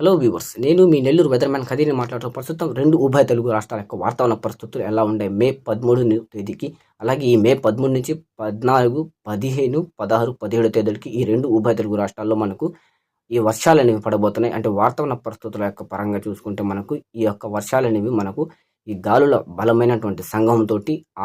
Hello viewers నేను మీ Nellore weatherman ఖదీని మాట్లాడుతూ ప్రస్తుతం రెండు ఉభయ తెలుగు రాష్ట్రాల యొక్క వాతావరణ పరిస్థితులు ఎలా ఉండే మే పదమూడు తేదీకి అలాగే ఈ మే పదమూడు నుంచి పద్నాలుగు పదిహేను పదహారు పదిహేడు తేదీలకి ఈ రెండు ఉభయ తెలుగు రాష్ట్రాల్లో మనకు ఈ వర్షాలు అనేవి పడబోతున్నాయి. అంటే వాతావరణ పరిస్థితుల యొక్క పరంగా చూసుకుంటే మనకు ఈ యొక్క వర్షాలు అనేవి మనకు ఈ గాలుల బలమైనటువంటి సంఘంతో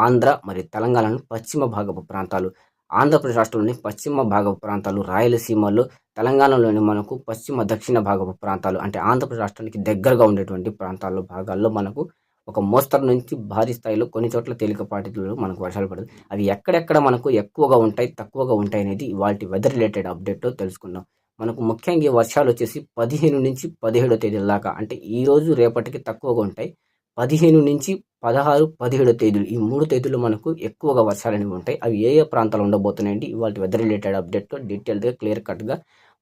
ఆంధ్ర మరియు తెలంగాణను పశ్చిమ భాగపు ప్రాంతాలు ఆంధ్రప్రదేశ్ రాష్ట్రంలోని పశ్చిమ భాగపు ప్రాంతాలు రాయలసీమలో తెలంగాణలోని మనకు పశ్చిమ దక్షిణ భాగపు ప్రాంతాలు అంటే ఆంధ్రప్రదేశ్ రాష్ట్రానికి దగ్గరగా ఉండేటువంటి ప్రాంతాల్లో భాగాల్లో మనకు ఒక మోస్తరు నుంచి భారీ స్థాయిలో కొన్ని చోట్ల తేలికపాటిలో మనకు వర్షాలు పడుతుంది అవి ఎక్కడెక్కడ మనకు ఎక్కువగా ఉంటాయి తక్కువగా ఉంటాయి అనేది వాటి వెదర్ రిలేటెడ్ అప్డేట్ తెలుసుకుందాం. మనకు ముఖ్యంగా ఈ వర్షాలు వచ్చేసి పదిహేను నుంచి పదిహేడో తేదీల దాకా అంటే ఈ రోజు రేపటికి తక్కువగా ఉంటాయి. పదిహేను నుంచి పదహారు పదిహేడు తేదీలు. ఈ మూడు తేదీలు మనకు ఎక్కువగా వర్షాలు అనేవి ఉంటాయి. అవి ఏ ఏ ప్రాంతాలు ఉండబోతున్నాయండి? ఇవాళ వెదర్ రిలేటెడ్ అప్డేట్తో డీటెయిల్గా క్లియర్ కట్గా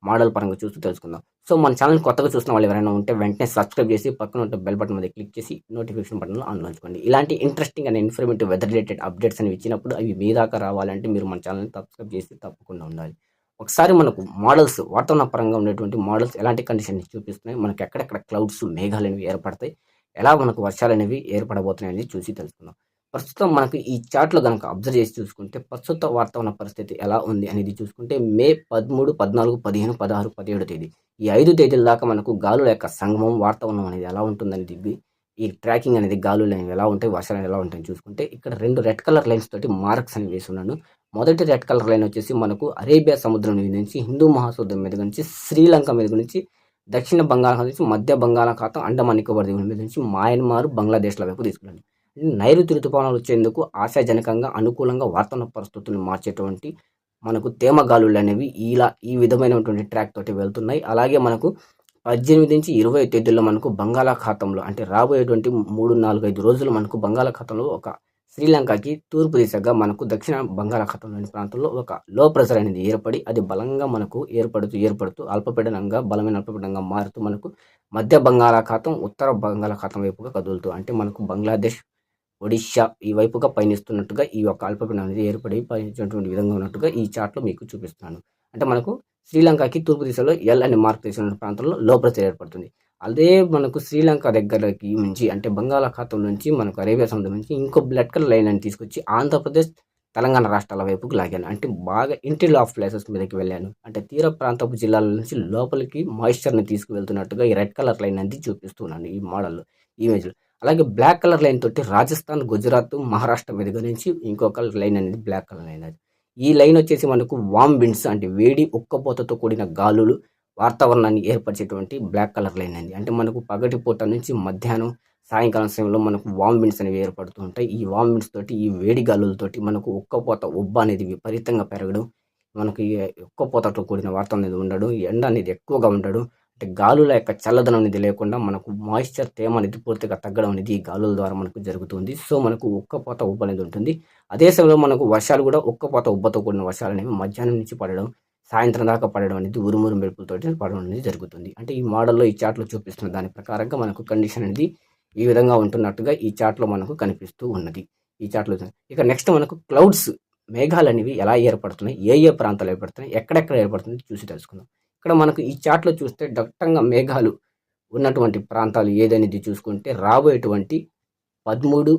మోడల్ పరంగా చూస్తూ తెలుసుకుందాం. సో మన ఛానల్ కొత్తగా చూసిన వాళ్ళు ఎవరైనా ఉంటే వెంటనే సబ్స్క్రైబ్ చేసి పక్కన ఉంటే బెల్ బటన్ మీద క్లిక్ చేసి నోటిఫికేషన్ బటన్లో ఆన్ ఉంచుకోండి ఇలాంటి interesting and informative weather related updates అనేవి ఇచ్చినప్పుడు అవి మీ దాకా రావాలంటే మీరు మన ఛానల్ని సబ్స్క్రైబ్ చేసి తప్పకుండా ఉండాలి. ఒకసారి మనకు మోడల్స్ వాతావరణ పరంగా ఉండేటువంటి మోడల్స్ ఎలాంటి కండిషన్స్ చూపిస్తున్నాయి? మనకు ఎక్కడెక్కడ క్లౌడ్స్ మేఘాలు అనేవి ఏర్పడతాయి? ఎలా మనకు వర్షాలు అనేవి ఏర్పడబోతున్నాయని చూసి తెలుసుకుందాం. ప్రస్తుతం మనకు ఈ చార్ట్లో కనుక అబ్జర్వ్ చేసి చూసుకుంటే ప్రస్తుత వాతావరణ పరిస్థితి ఎలా ఉంది అనేది చూసుకుంటే మే పదమూడు పద్నాలుగు పదిహేను పదహారు పదిహేడు తేదీ. ఈ ఐదు తేదీల దాకా మనకు గాలుల యొక్క సంగమం వాతావరణం అనేది ఎలా ఉంటుందనేది ఈ ట్రాకింగ్ అనేది గాలులు అనేవి ఎలా ఉంటాయి వర్షాలు ఎలా ఉంటాయని చూసుకుంటే ఇక్కడ రెండు రెడ్ కలర్ లైన్స్ తోటి మార్క్స్ అని వేసి ఉన్నాను. మొదటి రెడ్ కలర్ లైన్ వచ్చేసి మనకు అరేబియా సముద్రం మీద నుంచి హిందూ మహాసముద్రం మీద నుంచి శ్రీలంక మీద నుంచి దక్షిణ బంగాళాఖాతం నుంచి మధ్య బంగాళాఖాతం అండమాన్ నికోబార్ దీవుల మీద నుంచి మయన్మార్ బంగ్లాదేశ్ల వైపు తీసుకురండి నైరుతి ఋతుపవనాలు వచ్చేందుకు ఆశాజనకంగా అనుకూలంగా వాతావరణ పరిస్థితులను మార్చేటువంటి మనకు తేమ గాలులు అనేవి ఇలా ఈ విధమైనటువంటి ట్రాక్ తోటి వెళ్తున్నాయి. అలాగే మనకు పద్దెనిమిది నుంచి ఇరవై తేదీల్లో మనకు బంగాళాఖాతంలో అంటే రాబోయేటువంటి మూడు నాలుగు ఐదు రోజులు మనకు బంగాళాఖాతంలో ఒక శ్రీలంకకి తూర్పు దిశగా మనకు దక్షిణ బంగాళాఖాతంలోని ప్రాంతంలో ఒక లో ప్రెషర్ అనేది ఏర్పడి అది బలంగా మనకు ఏర్పడుతూ ఏర్పడుతూ అల్పపీడనంగా బలమైన అల్పపీడనంగా మారుతూ మనకు మధ్య బంగాళాఖాతం ఉత్తర బంగాళాఖాతం వైపుగా కదులుతూ అంటే మనకు బంగ్లాదేశ్ ఒడిషా ఈ వైపుగా పయనిస్తున్నట్టుగా ఈ యొక్క అల్పపీడనం అనేది ఏర్పడి పయనించినటువంటి విధంగా ఉన్నట్టుగా ఈ చార్ట్లో మీకు చూపిస్తున్నాను. అంటే మనకు శ్రీలంకకి తూర్పు దిశలో ఎల్ అనే మార్క్ తీసిన ప్రాంతంలో లో ప్రెషర్ ఏర్పడుతుంది. అదే మనకు శ్రీలంక దగ్గరకి నుంచి అంటే బంగాళాఖాతం నుంచి మనకు అరేబియా సముద్రం నుంచి ఇంకో బ్లడ్ కలర్ లైన్ అని తీసుకొచ్చి ఆంధ్రప్రదేశ్ తెలంగాణ రాష్ట్రాల వైపుకి లాగాను. అంటే బాగా ఇంటిల్ ఆఫ్ ప్లేసెస్ మీదకి వెళ్ళాను. అంటే తీర ప్రాంతపు జిల్లాల నుంచి లోపలికి మాయిశ్చర్ని తీసుకువెళ్తున్నట్టుగా ఈ రెడ్ కలర్ లైన్ అనేది చూపిస్తున్నాను ఈ మోడల్లో ఇమేజ్లో అలాగే బ్లాక్ కలర్ లైన్ తోటి రాజస్థాన్ గుజరాత్ మహారాష్ట్ర మీదుగా నుంచి ఇంకొక లైన్ అనేది బ్లాక్ కలర్ లైన్ అది. ఈ లైన్ వచ్చేసి మనకు వామ్ విండ్స్ అంటే వేడి ఉక్కపోతతో కూడిన గాలులు వాతావరణాన్ని ఏర్పరిచేటువంటి బ్లాక్ కలర్ లైన్ అండి. అంటే మనకు పగటి పూట నుంచి మధ్యాహ్నం సాయంకాలం సమయంలో మనకు వామ్ విండ్స్ అనేవి ఏర్పడుతూ ఉంటాయి. ఈ వామ్ విండ్స్ తోటి ఈ వేడి గాలులతోటి మనకు ఉక్కపోత ఉబ్బ అనేది విపరీతంగా పెరగడం మనకి ఉక్కపోతతో కూడిన వాతావరణం అనేది ఉండడం ఎండ అనేది ఎక్కువగా ఉండడం అంటే గాలుల యొక్క చల్లదనం అనేది లేకుండా మనకు మాయిశ్చర్ తేమ అనేది పూర్తిగా తగ్గడం అనేది ఈ గాలుల ద్వారా మనకు జరుగుతుంది. సో మనకు ఉక్కపోత ఉబ్బ అనేది ఉంటుంది. అదే సమయంలో మనకు వర్షాలు కూడా ఉక్కపోత ఉబ్బతో కూడిన వర్షాలు అనేవి మధ్యాహ్నం నుంచి పడడం సాయంత్రం దాకా పడడం అనేది ఉరుమురు మెరుపులతోటి పడడం అనేది జరుగుతుంది. అంటే ఈ మోడల్లో ఈ చార్ట్లో చూపిస్తున్న దాని ప్రకారంగా మనకు కండిషన్ అనేది ఈ విధంగా ఉంటున్నట్టుగా ఈ చార్ట్లో మనకు కనిపిస్తూ ఉన్నది. ఈ చార్ట్లో ఇక నెక్స్ట్ మనకు క్లౌడ్స్ మేఘాలు అనేవి ఎలా ఏర్పడుతున్నాయి ఏ ఏ ప్రాంతాలు ఏర్పడుతున్నాయి ఎక్కడెక్కడ ఏర్పడుతుంది చూసి తెలుసుకుందాం. ఇక్కడ మనకు ఈ చార్ట్లో చూస్తే దట్టంగా మేఘాలు ఉన్నటువంటి ప్రాంతాలు ఏదనేది చూసుకుంటే రాబోయేటువంటి పదమూడు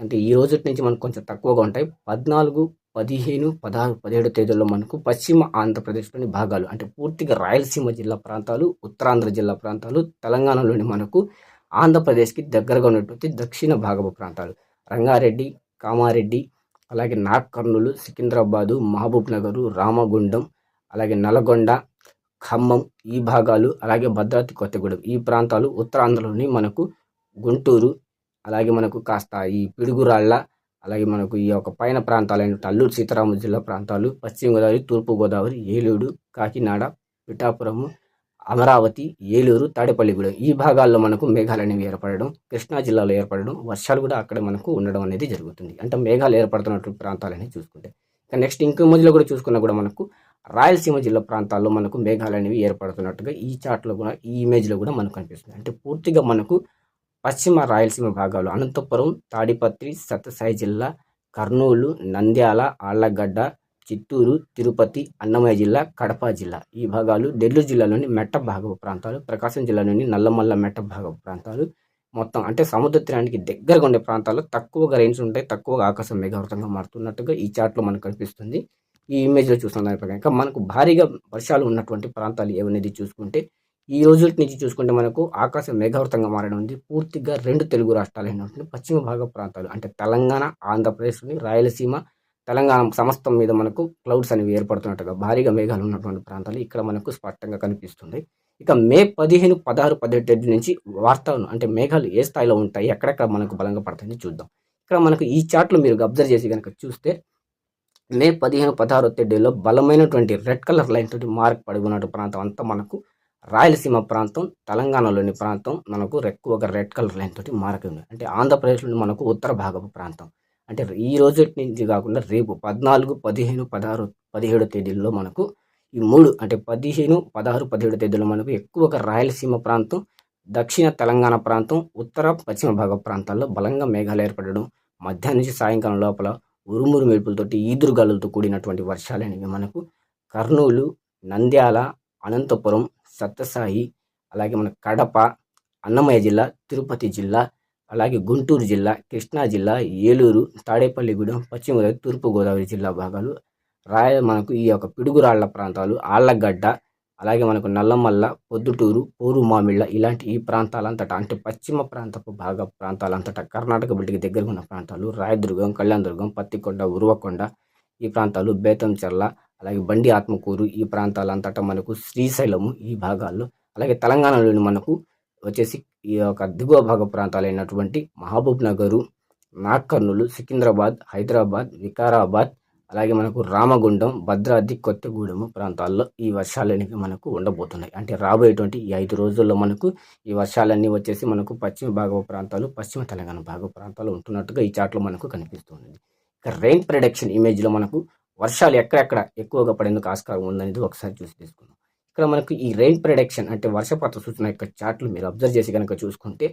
అంటే ఈ రోజు నుంచి మనకు కొంచెం తక్కువగా ఉంటాయి. పద్నాలుగు పదిహేను పదహారు పదిహేడు తేదీల్లో మనకు పశ్చిమ ఆంధ్రప్రదేశ్లోని భాగాలు అంటే పూర్తిగా రాయలసీమ జిల్లా ప్రాంతాలు ఉత్తరాంధ్ర జిల్లా ప్రాంతాలు తెలంగాణలోని మనకు ఆంధ్రప్రదేశ్కి దగ్గరగా ఉన్నటువంటి దక్షిణ భాగపు ప్రాంతాలు. రంగారెడ్డి కామారెడ్డి అలాగే నాగ్ కర్నూలు సికింద్రాబాదు మహబూబ్ నగరు రామగుండం అలాగే నల్గొండ ఖమ్మం ఈ భాగాలు అలాగే భద్రాద్రి కొత్తగూడెం ఈ ప్రాంతాలు ఉత్తరాంధ్రలోని మనకు గుంటూరు అలాగే మనకు కాస్త ఈ పిడుగురాళ్ళ అలాగే మనకు ఈ యొక్క పైన ప్రాంతాలైన అల్లూరు సీతారామ జిల్లా ప్రాంతాలు పశ్చిమ గోదావరి తూర్పు గోదావరి ఏలూరు కాకినాడ పిఠాపురము అమరావతి ఏలూరు తాడేపల్లిగూడెం ఈ భాగాల్లో మనకు మేఘాలు అనేవి ఏర్పడడం కృష్ణా జిల్లాలో ఏర్పడడం వర్షాలు కూడా అక్కడ మనకు ఉండడం అనేది జరుగుతుంది. అంటే మేఘాలు ఏర్పడుతున్నటువంటి ప్రాంతాలని చూసుకుంటే. ఇక నెక్స్ట్ ఇంకో మధ్యలో కూడా చూసుకున్నా కూడా మనకు రాయలసీమ జిల్లా ప్రాంతాల్లో మనకు మేఘాలు అనేవి ఏర్పడుతున్నట్టుగా ఈ చార్ట్లో కూడా ఈ ఇమేజ్లో కూడా మనకు కనిపిస్తుంది. అంటే పూర్తిగా మనకు పశ్చిమ రాయలసీమ భాగాలు అనంతపురం తాడిపత్రి సత్యసాయి జిల్లా కర్నూలు నంద్యాల ఆళ్ళగడ్డ చిత్తూరు తిరుపతి అన్నమయ్య జిల్లా కడప జిల్లా. ఈ భాగాలు నెల్లూరు జిల్లాలోని మెట్ట భాగపు ప్రాంతాలు ప్రకాశం జిల్లాలోని నల్లమల్ల మెట్ట భాగపు ప్రాంతాలు. మొత్తం అంటే సముద్ర తీరానికి దగ్గరగా ఉండే ప్రాంతాల్లో తక్కువగా రేంజ్ ఉంటాయి తక్కువగా ఆకాశం మేఘావృతంగా మారుతున్నట్టుగా ఈ చార్ట్లో మనకు కనిపిస్తుంది. ఈ ఇమేజ్లో చూసిన దాని ప్రకారం ఇంకా మనకు భారీగా వర్షాలు ఉన్నటువంటి ప్రాంతాలు ఏవనేది చూసుకుంటే ఈ రోజు నుంచి చూసుకుంటే మనకు ఆకాశం మేఘావృతంగా మారడం ఉంది పూర్తిగా రెండు తెలుగు రాష్ట్రాలు అయినటువంటి పశ్చిమ భాగ ప్రాంతాలు అంటే తెలంగాణ ఆంధ్రప్రదేశ్లోని రాయలసీమ తెలంగాణ సమస్తం మీద మనకు క్లౌడ్స్ అనేవి ఏర్పడుతున్నట్టుగా భారీగా మేఘాలు ఉన్నటువంటి ప్రాంతాలు ఇక్కడ మనకు స్పష్టంగా కనిపిస్తుంది. ఇక మే పదిహేను పదహారు పదిహేడు తేదీ నుంచి వార్తలను అంటే మేఘాలు ఏ స్థాయిలో ఉంటాయి ఎక్కడెక్కడ మనకు బలంగా పడుతుంది చూద్దాం. ఇక్కడ మనకు ఈ చార్ట్లో మీరు అబ్జర్వ్ చేసి కనుక చూస్తే మే పదిహేను పదహారు తేదీలో బలమైనటువంటి రెడ్ కలర్ లైన్ తోటి మార్క్ పడి ఉన్నటువంటి ప్రాంతం అంతా మనకు రాయలసీమ ప్రాంతం తెలంగాణలోని ప్రాంతం మనకు ఎక్కువగా రెడ్ కలర్ లైన్ తోటి మార్క్ అంటే ఆంధ్రప్రదేశ్లోని మనకు ఉత్తర భాగపు ప్రాంతం. అంటే ఈ రోజు నుంచి కాకుండా రేపు పద్నాలుగు పదిహేను పదహారు పదిహేడు తేదీల్లో మనకు ఈ మూడు అంటే పదిహేను పదహారు పదిహేడు తేదీలో మనకు ఎక్కువగా రాయలసీమ ప్రాంతం దక్షిణ తెలంగాణ ప్రాంతం ఉత్తర పశ్చిమ భాగ ప్రాంతాల్లో బలంగా మేఘాలు ఏర్పడడం మధ్యాహ్నం నుంచి సాయంకాలం లోపల ఉరుమురు మెరుపులతోటి ఈదురుగాలులతో కూడినటువంటి వర్షాలు అనేవి మనకు కర్నూలు నంద్యాల అనంతపురం సత్యసాయి అలాగే మన కడప అన్నమయ్య జిల్లా తిరుపతి జిల్లా అలాగే గుంటూరు జిల్లా కృష్ణా జిల్లా ఏలూరు తాడేపల్లిగూడెం పశ్చిమ గోదావరి తూర్పుగోదావరి జిల్లా భాగాలు. రాయ మనకు ఈ యొక్క పిడుగురాళ్ళ ప్రాంతాలు ఆళ్ళగడ్డ అలాగే మనకు నల్లమల్ల పొద్దుటూరు పోరు మామిళ్ళ ఇలాంటి ఈ ప్రాంతాలంతటా అంటే పశ్చిమ ప్రాంతపు భాగ ప్రాంతాలంతటా కర్ణాటక బిడ్డకి దగ్గరగా ఉన్న ప్రాంతాలు రాయదుర్గం కళ్యాణదుర్గం పత్తికొండ ఉరువకొండ ఈ ప్రాంతాలు బేతంచెర్ల అలాగే బండి ఆత్మకూరు ఈ ప్రాంతాలంతటా మనకు శ్రీశైలము ఈ భాగాల్లో అలాగే తెలంగాణలోని మనకు వచ్చేసి ఈ యొక్క దిగువ భాగ ప్రాంతాలైనటువంటి మహబూబ్ నగరు నాగకర్నూలు సికింద్రాబాద్ హైదరాబాద్ వికారాబాద్ అలాగే మనకు రామగుండం భద్రాద్రి కొత్తగూడెము ప్రాంతాల్లో ఈ వర్షాలనేవి మనకు ఉండబోతున్నాయి. అంటే రాబోయేటువంటి ఈ ఐదు రోజుల్లో మనకు ఈ వర్షాలన్నీ వచ్చేసి మనకు పశ్చిమ భాగ ప్రాంతాలు పశ్చిమ తెలంగాణ భాగ ప్రాంతాలు ఉంటున్నట్టుగా ఈ చాట్లో మనకు కనిపిస్తుంది ఇక రెయిన్ ప్రొడక్షన్ ఇమేజ్లో మనకు వర్షాలు ఎక్కడెక్కడ ఎక్కువగా పడేందుకు ఆస్కారం ఉందనేది ఒకసారి చూసి తీసుకుందాం ఇక్కడ మనకు ఈ రెయిన్ ప్రొడక్షన్ అంటే వర్షపాత సూచన యొక్క చార్ట్లు మీరు అబ్జర్వ్ చేసి కనుక చూసుకుంటే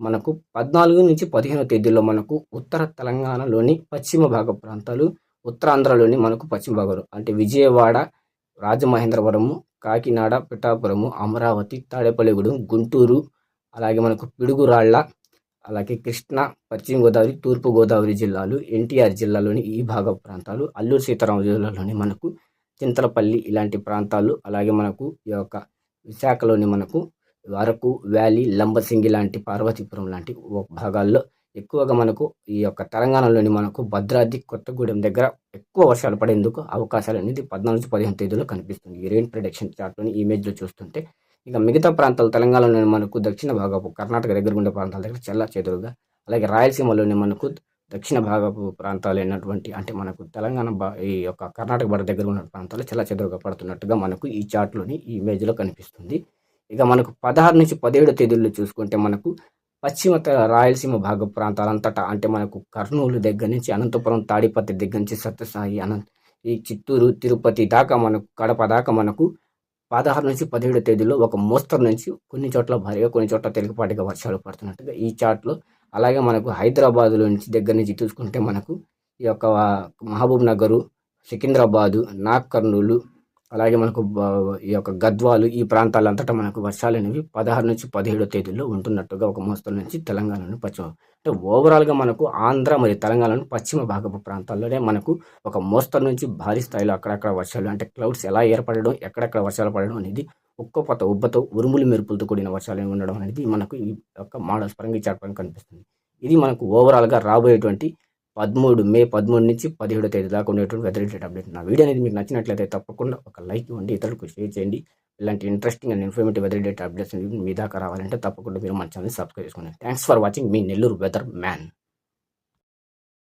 మనకు పద్నాలుగు నుంచి పదిహేను తేదీల్లో మనకు ఉత్తర తెలంగాణలోని పశ్చిమ భాగ ప్రాంతాలు ఉత్తరాంధ్రలోని మనకు పశ్చిమ భాగాలు అంటే విజయవాడ రాజమహేంద్రవరము కాకినాడ పిఠాపురము అమరావతి తాడేపల్లిగూడెం గుంటూరు అలాగే మనకు పిడుగురాళ్ళ అలాగే కృష్ణా పశ్చిమ గోదావరి తూర్పు గోదావరి జిల్లాలు ఎన్టీఆర్ జిల్లాలోని ఈ భాగ ప్రాంతాలు అల్లూరు సీతారామ జిల్లాలోని మనకు చింతలపల్లి ఇలాంటి ప్రాంతాలు అలాగే మనకు ఈ యొక్క విశాఖలోని మనకు అరకు వ్యాలీ లంబసింగి లాంటి పార్వతీపురం లాంటి భాగాల్లో ఎక్కువగా మనకు ఈ యొక్క తెలంగాణలోని మనకు భద్రాద్రి కొత్తగూడెం దగ్గర ఎక్కువ వర్షాలు పడేందుకు అవకాశాలు అనేది పద్నాలుగు నుంచి పదిహేను తేదీలో కనిపిస్తుంది. ఈ రెయిన్ ప్రొడక్షన్ చార్ట్లోని ఇమేజ్లో చూస్తుంటే ఇక మిగతా ప్రాంతాలు తెలంగాణలోని మనకు దక్షిణ భాగపు కర్ణాటక దగ్గర ఉండే ప్రాంతాల దగ్గర చల్ల చెదురుగా అలాగే రాయలసీమలోని మనకు దక్షిణ భాగపు ప్రాంతాలు అయినటువంటి అంటే మనకు తెలంగాణ బా ఈ యొక్క కర్ణాటక బడ దగ్గర ఉన్న ప్రాంతాలు చల్ల చెదురుగా పడుతున్నట్టుగా మనకు ఈ చార్ట్లోని ఈ ఇమేజ్లో కనిపిస్తుంది. ఇక మనకు పదహారు నుంచి పదిహేడు తేదీల్లో చూసుకుంటే మనకు పశ్చిమ రాయలసీమ భాగ ప్రాంతాలంతటా అంటే మనకు కర్నూలు దగ్గర నుంచి అనంతపురం తాడిపత్రి దగ్గర నుంచి సత్యసాయి అనంత ఈ చిత్తూరు తిరుపతి దాకా మనకు కడప దాకా మనకు పదహారు నుంచి పదిహేడు తేదీలో ఒక మోస్తరు నుంచి కొన్ని చోట్ల భారీగా కొన్ని చోట్ల తేలికపాటిగా వర్షాలు పడుతున్నట్టుగా ఈ చార్ట్లో. అలాగే మనకు హైదరాబాద్లో నుంచి దగ్గర నుంచి చూసుకుంటే మనకు ఈ యొక్క మహబూబ్ నగరు సికింద్రాబాదు నాగ్ కర్నూలు అలాగే మనకు ఈ యొక్క గద్వాలు ఈ ప్రాంతాలంతటా మనకు వర్షాలు అనేవి పదహారు నుంచి పదిహేడో తేదీలో ఉంటున్నట్టుగా ఒక మోస్తరు నుంచి తెలంగాణలోని పశ్చిమ అంటే ఓవరాల్గా మనకు ఆంధ్ర మరియు తెలంగాణలోని పశ్చిమ భాగపు ప్రాంతాల్లోనే మనకు ఒక మోస్తరు నుంచి భారీ స్థాయిలో అక్కడక్కడ వర్షాలు అంటే క్లౌడ్స్ ఎలా ఏర్పడడం ఎక్కడెక్కడ వర్షాలు పడడం అనేది ఉక్కపోత ఉబ్బతో ఉరుములు మెరుపులతో కూడిన వర్షాలు ఉండడం అనేది మనకు ఈ యొక్క మోడల్స్ పరంగా చెప్పడం కనిపిస్తుంది. ఇది మనకు ఓవరాల్గా రాబోయేటువంటి పదమూడు మే పదమూడు నుంచి పదిహేడు తేదీ దాకా ఉండేటువంటి వెదర్ రిలేటెడ్ అప్డేట్ నా వీడియో అనేది మీకు నచ్చినట్లయితే తప్పకుండా ఒక లైక్ ఇవ్వండి ఇతరులకు షేర్ చేయండి. ఇలాంటి interesting and informative weather related updates మీ దాకా రావాలంటే తప్పకుండా మీరు మన ఛానల్ సబ్స్క్రైబ్ చేసుకోండి థ్యాంక్స్ ఫర్ వాచింగ్ మీ నెల్లూరు వెదర్ మ్యాన్